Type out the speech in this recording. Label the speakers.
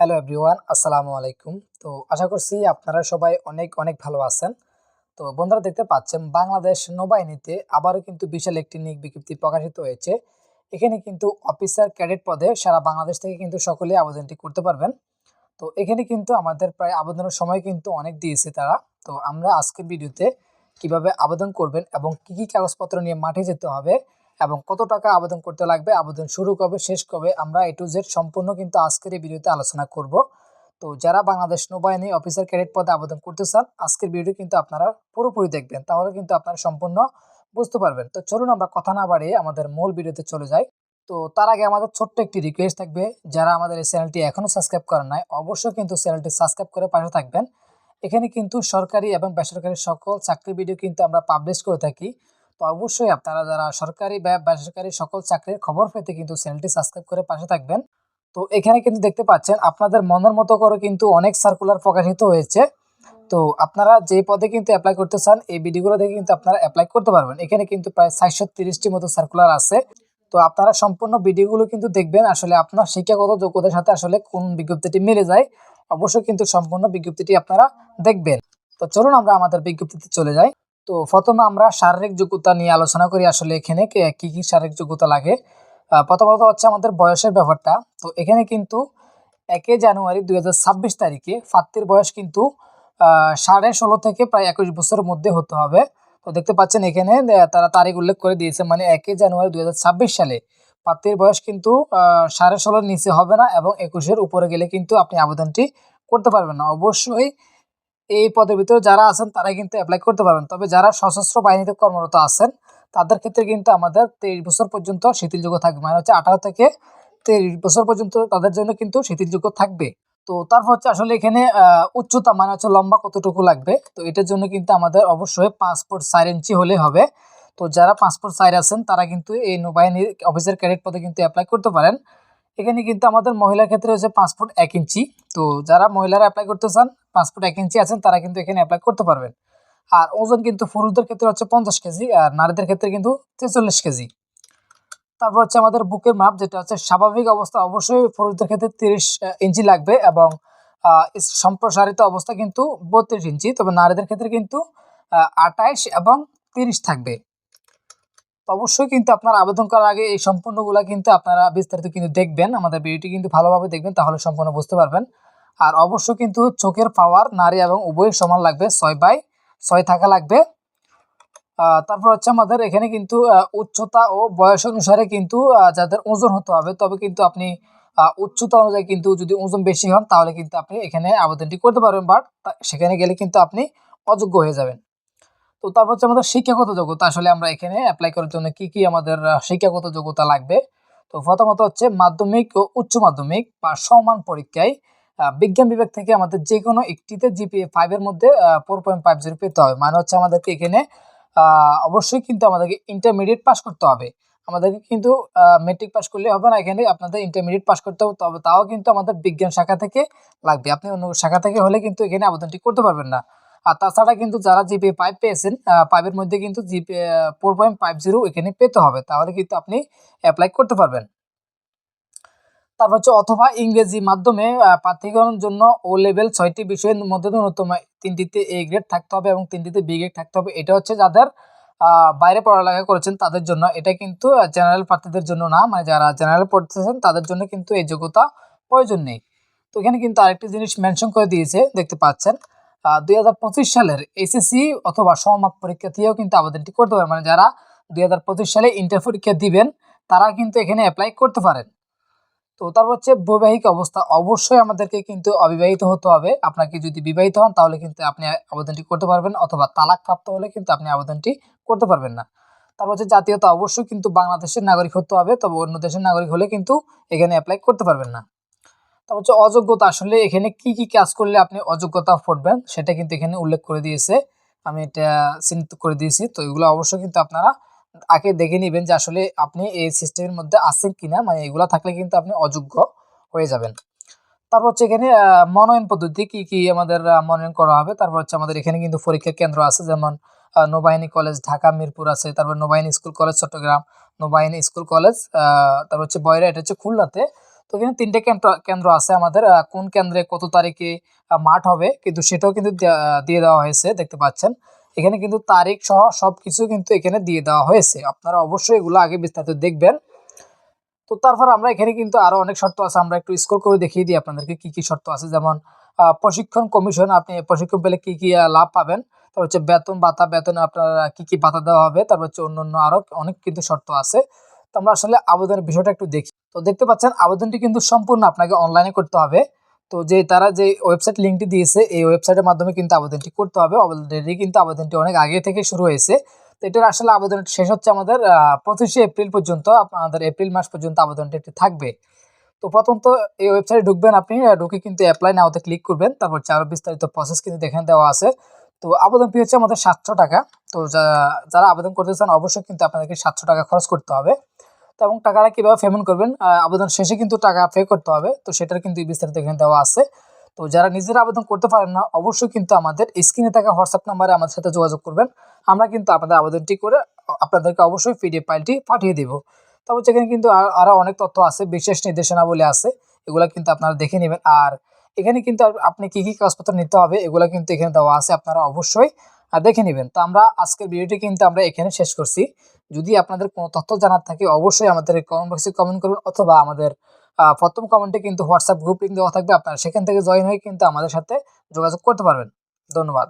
Speaker 1: Hello everyone আসসালামু আলাইকুম তো আশা করছি আপনারা সবাই অনেক অনেক ভালো আছেন। তো বন্ধুরা দেখতে পাচ্ছেন, বাংলাদেশ নৌবাহিনীতে আবারও কিন্তু বিশাল একটি নিয়োগ বিজ্ঞপ্তি প্রকাশিত হয়েছে। এখানে কিন্তু অফিসার ক্যাডেট পদে সারা বাংলাদেশ থেকে কিন্তু সকলে আবেদনটি করতে পারবেন। তো এখানে কিন্তু আমাদের প্রায় আবেদনের সময় কিন্তু অনেক দিয়েছে তারা। তো আমরা আজকের ভিডিওতে কীভাবে আবেদন করবেন এবং কি কি কাগজপত্র নিয়ে মাঠে যেতে হবে এবং কত টাকা আবেদন করতে লাগবে, আবেদন শুরু কবে, শেষ কবে, আমরা এ টু জেড সম্পূর্ণ কিন্তু আজকের এই ভিডিওতে আলোচনা করব। তো যারা বাংলাদেশ নৌবাহিনী অফিসার ক্যাডেট পদে আবেদন করতে চান, আজকের ভিডিও কিন্তু আপনারা পুরোপুরি দেখবেন, তাহলে কিন্তু আপনারা সম্পূর্ণ বুঝতে পারবেন। তো চলুন আমরা কথা না বাড়িয়ে আমাদের মূল ভিডিওতে চলে যাই। তো তার আগে আমাদের ছোট্ট একটি রিকোয়েস্ট থাকবে, যারা আমাদের এই চ্যানেলটি এখনও সাবস্ক্রাইব করেন নাই, অবশ্যই কিন্তু চ্যানেলটি সাবস্ক্রাইব করে পাশে থাকবেন। এখানে কিন্তু সরকারি এবং বেসরকারি সকল চাকরি ভিডিও কিন্তু আমরা পাবলিশ করে থাকি। তো অবশ্যই আপনারা যারা সরকারি বা বেসরকারি সকল চাকরির খবর পেতে কিন্তু চ্যানেলটি সাবস্ক্রাইব করে পাশে থাকবেন। তো এখানে কিন্তু দেখতে পাচ্ছেন, আপনাদের মনের মতো করে কিন্তু অনেক সার্কুলার প্রকাশিত হয়েছে। তো আপনারা যে পদে কিন্তু অ্যাপ্লাই করতে চান, এই ভিডিওগুলো দেখে কিন্তু আপনারা অ্যাপ্লাই করতে পারবেন। এখানে কিন্তু প্রায় চারশো তিরিশটি মতো সার্কুলার আছে। তো আপনারা সম্পূর্ণ ভিডিওগুলো কিন্তু দেখবেন, আসলে আপনার শিক্ষাগত যোগ্যতার সাথে আসলে কোন বিজ্ঞপ্তিটি মিলে যায়। অবশ্যই কিন্তু সম্পূর্ণ বিজ্ঞপ্তিটি আপনারা দেখবেন। তো চলুন আমরা আমাদের বিজ্ঞপ্তিতে চলে যাই। তো প্রথমে আমরা শারীরিক যোগ্যতা নিয়ে আলোচনা করি আসলে এখানে কে- কি শারীরিক যোগ্যতা লাগে। প্রথমত হচ্ছে আমাদের বয়সের ব্যাপারটা। তো এখানে কিন্তু একে জানুয়ারি দু হাজার ছাব্বিশ তারিখে ফাত্তির বয়স কিন্তু সাড়ে ষোলো থেকে প্রায় একুশ বছরের মধ্যে হতে হবে। তো দেখতে পাচ্ছেন এখানে তারা তারিখ উল্লেখ করে দিয়েছে মানে একে জানুয়ারি দুই হাজার ছাব্বিশ সালে। প্রার্থীর বয়স কিন্তু সাড়ে ষোলোর নিচে হবে না এবং একুশের উপরে গেলে কিন্তু আপনি আবেদনটি করতে পারবেন না। অবশ্যই এই পদের ভিতরে যারা আছেন তারা কিন্তু অ্যাপ্লাই করতে পারবেন। তবে যারা সশস্ত্র বাহিনীতে কর্মরত আছেন, তাদের ক্ষেত্রে কিন্তু আমাদের তেইশ বছর পর্যন্ত শিথিলযোগ্য থাকবে। মানে হচ্ছে আঠারো থেকে তেইশ বছর পর্যন্ত তাদের জন্য কিন্তু শিথিলযোগ্য থাকবে। তো তারপর হচ্ছে আসলে এখানে উচ্চতা মানে হচ্ছে লম্বা কতটুকু লাগবে? তো এটার জন্য কিন্তু আমাদের অবশ্যই পাসপোর্ট চার ইঞ্চি হলে হবে। তো যারা পাসপোর্ট চার আছেন, তারা কিন্তু এই নৌবাহিনীর অফিসার ক্যাডেট পদে কিন্তু অ্যাপ্লাই করতে পারেন। এখানে কিন্তু আমাদের মহিলার ক্ষেত্রে হচ্ছে পাসপোর্ট এক ইঞ্চি। তো যারা মহিলারা অ্যাপ্লাই করতে চান পাসপোর্ট এক ইঞ্চি আছেন, তারা কিন্তু এখানে অ্যাপ্লাই করতে পারবেন। আর ওজন কিন্তু পুরুষদের ক্ষেত্রে হচ্ছে পঞ্চাশ কেজি, আর নারীদের ক্ষেত্রে কিন্তু ছেচল্লিশ কেজি। তারপর হচ্ছে আমাদের বুকের মাপ, যেটা হচ্ছে স্বাভাবিক অবস্থা, অবশ্যই পুরুষদের ক্ষেত্রে তিরিশ ইঞ্চি লাগবে এবং সম্প্রসারিত অবস্থা কিন্তু বত্রিশ ইঞ্চি, তবে নারীদের ক্ষেত্রে কিন্তু আটাইশ এবং তিরিশ থাকবে। অবশ্যই কিন্তু আপনার আবেদন করার আগে এই সম্পূর্ণগুলা কিন্তু আপনারা বিস্তারিত কিন্তু দেখবেন, আমাদের ভিডিওটি কিন্তু ভালোভাবে দেখবেন, তাহলে সম্পূর্ণ বুঝতে পারবেন। আর অবশ্যই কিন্তু চোখের পাওয়ার, নারী এবং উভয়ের সমান লাগবে, ছয় বাই ছয় থাকা লাগবে। তারপর হচ্ছে আমাদের এখানে কিন্তু উচ্চতা ও বয়স অনুসারে কিন্তু যাদের ওজন হতে হবে, তবে কিন্তু আপনি উচ্চতা অনুযায়ী কিন্তু যদি ওজন বেশি হন, তাহলে কিন্তু আপনি এখানে আবেদনটি করতে পারবেন, বাট সেখানে গেলে কিন্তু আপনি অযোগ্য হয়ে যাবেন। তো তারপর হচ্ছে আমাদের শিক্ষাগত যোগ্যতা আসলে আমরা এখানে অ্যাপ্লাই করার জন্য কি কি আমাদের শিক্ষাগত যোগ্যতা লাগবে? তো প্রথমত হচ্ছে মাধ্যমিক ও উচ্চ মাধ্যমিক বা সমান পরীক্ষায় বিজ্ঞান বিভাগ থেকে আমাদের যে কোনো একটিতে জিপিএ ফাইভের মধ্যে ফোর পয়েন্ট ফাইভ জিরো পেতে হবে। মানে হচ্ছে আমাদেরকে এখানে অবশ্যই কিন্তু আমাদেরকে ইন্টারমিডিয়েট পাস করতে হবে। আমাদেরকে কিন্তু মেট্রিক পাস করলে হবে না। এখানে আপনাদের ইন্টারমিডিয়েট পাস করতে হবে, তবে তাও কিন্তু আমাদের বিজ্ঞান শাখা থেকে লাগবে। আপনি অন্য শাখা থেকে হলে কিন্তু এখানে আবেদনটি করতে পারবেন না। আর তাছাড়া কিন্তু যারা জিপিএ পাইপ পেয়েছেন পাইপের মধ্যে কিন্তু GPA four point five zero এখানে পেতে হবে। তাহলে কিন্তু আপনি অ্যাপ্লাই করতে পারবেন। তারপর হচ্ছে অথবা ইংরেজি মাধ্যমে প্রার্থীকরণের জন্য ও লেভেল ছয়টি বিষয়ের মধ্যে ন্যূনতম তিনটিতে এ গ্রেড থাকতে হবে এবং তিনটিতে বি গ্রেড থাকতে হবে। এটা হচ্ছে যাদের বাইরে পড়ালেখা করেছেন তাদের জন্য। এটা কিন্তু জেনারেল প্রার্থীদের জন্য না মানে যারা জেনারেল পড়তেছেন তাদের জন্য কিন্তু এই যোগ্যতা প্রয়োজন নেই। তো এখানে কিন্তু আরেকটি জিনিস মেনশন করে দিয়েছে, দেখতে পাচ্ছেন। দুই হাজার পঁচিশ সালের এসএসসি অথবা সমমাপ পরীক্ষা দিয়েও কিন্তু আবেদনটি করতে পারেন। মানে যারা দুই হাজার পঁচিশ সালে ইন্টার পরীক্ষা দিবেন, তারা কিন্তু এখানে অ্যাপ্লাই করতে পারেন। তো তারপর হচ্ছে বৈবাহিক অবস্থা, অবশ্যই আমাদেরকে কিন্তু অবিবাহিত হতে হবে। আপনাকে যদি বিবাহিত হন, তাহলে কিন্তু আপনি আবেদনটি করতে পারবেন অথবা তালাক প্রাপ্ত হলে কিন্তু আপনি আবেদনটি করতে পারবেন না। তারপর হচ্ছে জাতীয়তা, অবশ্যই কিন্তু বাংলাদেশের নাগরিক হতে হবে, তবে অন্য দেশের নাগরিক হলে কিন্তু এখানে অ্যাপ্লাই করতে পারবেন না। তারপর হচ্ছে অযোগ্যতা, আসলে এখানে কি কি কাজ করলে আপনি অযোগ্যতা পড়বেন সেটা কিন্তু এখানে উল্লেখ করে দিয়েছে। আমি এটা চিহ্নিত করে দিয়েছি। তো এগুলো অবশ্যই কিন্তু আপনারা আগে দেখে নেবেন যে আসলে আপনি এই সিস্টেমের মধ্যে আছেন কিনা মানে এগুলো থাকলে কিন্তু আপনি অযোগ্য হয়ে যাবেন। তারপর হচ্ছে এখানে মনোনয়ন পদ্ধতি কি কি আমাদের মনোনয়ন করা হবে? তারপর হচ্ছে আমাদের এখানে কিন্তু পরীক্ষা কেন্দ্র আছে, যেমন নৌবাহিনী কলেজ ঢাকা, মিরপুর আছে, তারপর নৌবাহিনী স্কুল কলেজ চট্টগ্রাম, নৌবাহিনী স্কুল কলেজ তারপর হচ্ছে বয়রা, এটা হচ্ছে খুলনাতে। তো এখানে তিনটে কেন্দ্র আছে আমাদের কোন কেন্দ্রে কত তারিখে মাঠ হবে, কিন্তু সেটাও কিন্তু দিয়ে দেওয়া হয়েছে, দেখতে পাচ্ছেন। এখানে কিন্তু তারিখ সহ সবকিছু কিন্তু এখানে দিয়ে দেওয়া হয়েছে। আপনারা অবশ্যই এগুলো আগে বিস্তারিত দেখবেন। তো তারপর আমরা এখানে কিন্তু আরও অনেক শর্ত আছে, আমরা একটু স্কোর করে দেখিয়ে দিই আপনাদেরকে কি কি শর্ত আছে। যেমন প্রশিক্ষণ কমিশন, আপনি প্রশিক্ষণ পেলে কি কি লাভ পাবেন? তারপর হচ্ছে বেতন, ভাতা, বেতনে আপনার কি কি ভাতা দেওয়া হবে? তারপর হচ্ছে অন্য অন্য আরও অনেক কিন্তু শর্ত আছে। তো আমরা আসলে আবেদনের বিষয়টা একটু দেখি। তো দেখতে পাচ্ছেন, আবেদনটি কিন্তু সম্পূর্ণ আপনাকে অনলাইনে করতে হবে। তো যে তারা যে ওয়েবসাইট লিঙ্কটি দিয়েছে, এই ওয়েবসাইটের মাধ্যমে কিন্তু আবেদনটি করতে হবে। অলরেডি কিন্তু আবেদনটি অনেক আগে থেকে শুরু হয়েছে। তো এটার আসলে আবেদন শেষ হচ্ছে আমাদের পঁচিশে এপ্রিল পর্যন্ত আপনাদের এপ্রিল মাস পর্যন্ত আবেদনটি থাকবে। তো প্রথমত এই ওয়েবসাইটে ঢুকবেন আপনি ঢুকে কিন্তু অ্যাপ্লাই নাওতে ক্লিক করবেন। তারপর আরও বিস্তারিত প্রসেস কিন্তু দেখেন দেওয়া আছে। তো আবেদন ফি হচ্ছে আমাদের সাতশো টাকা। তো যারা আবেদন করতে চান, অবশ্যই কিন্তু আপনাদেরকে সাতশো টাকা খরচ করতে হবে। তো এবং টাকাটা কীভাবে পেমেন্ট করবেন? আবেদন শেষে কিন্তু টাকা পে করতে হবে। তো সেটার কিন্তু বিস্তারিত এখানে দেওয়া আছে। তো যারা নিজেরা আবেদন করতে পারেন না, অবশ্যই কিন্তু আমাদের স্ক্রিনে থাকা হোয়াটসঅ্যাপ নাম্বারে আমাদের সাথে যোগাযোগ করবেন। আমরা কিন্তু আপনাদের আবেদনটি করে আপনাদেরকে অবশ্যই পিডিএফ ফাইলটি পাঠিয়ে দেব। তারপর যেখানে কিন্তু আর- আরও অনেক তথ্য আছে, বিশেষ নির্দেশনাবলী আছে। এগুলো কিন্তু আপনারা দেখে নেবেন। আর এখানে কিন্তু আপনি কী কী কাগজপত্র নিতে হবে, এগুলো কিন্তু এখানে দেওয়া আছে। আপনারা অবশ্যই দেখে নেবেন। তো আমরা আজকের ভিডিওটি কিন্তু আমরা এখানে শেষ করছি। যদি আপনাদের কোনো তথ্য জানার থাকে, অবশ্যই আমাদের কমেন্ট বক্সে কমেন্ট করুন অথবা আমাদের প্রথম কমেন্টে কিন্তু হোয়াটসঅ্যাপ গ্রুপ লিঙ্ক দেওয়া থাকবে। আপনারা সেখান থেকে জয়েন হয়ে কিন্তু আমাদের সাথে যোগাযোগ করতে পারবেন। ধন্যবাদ।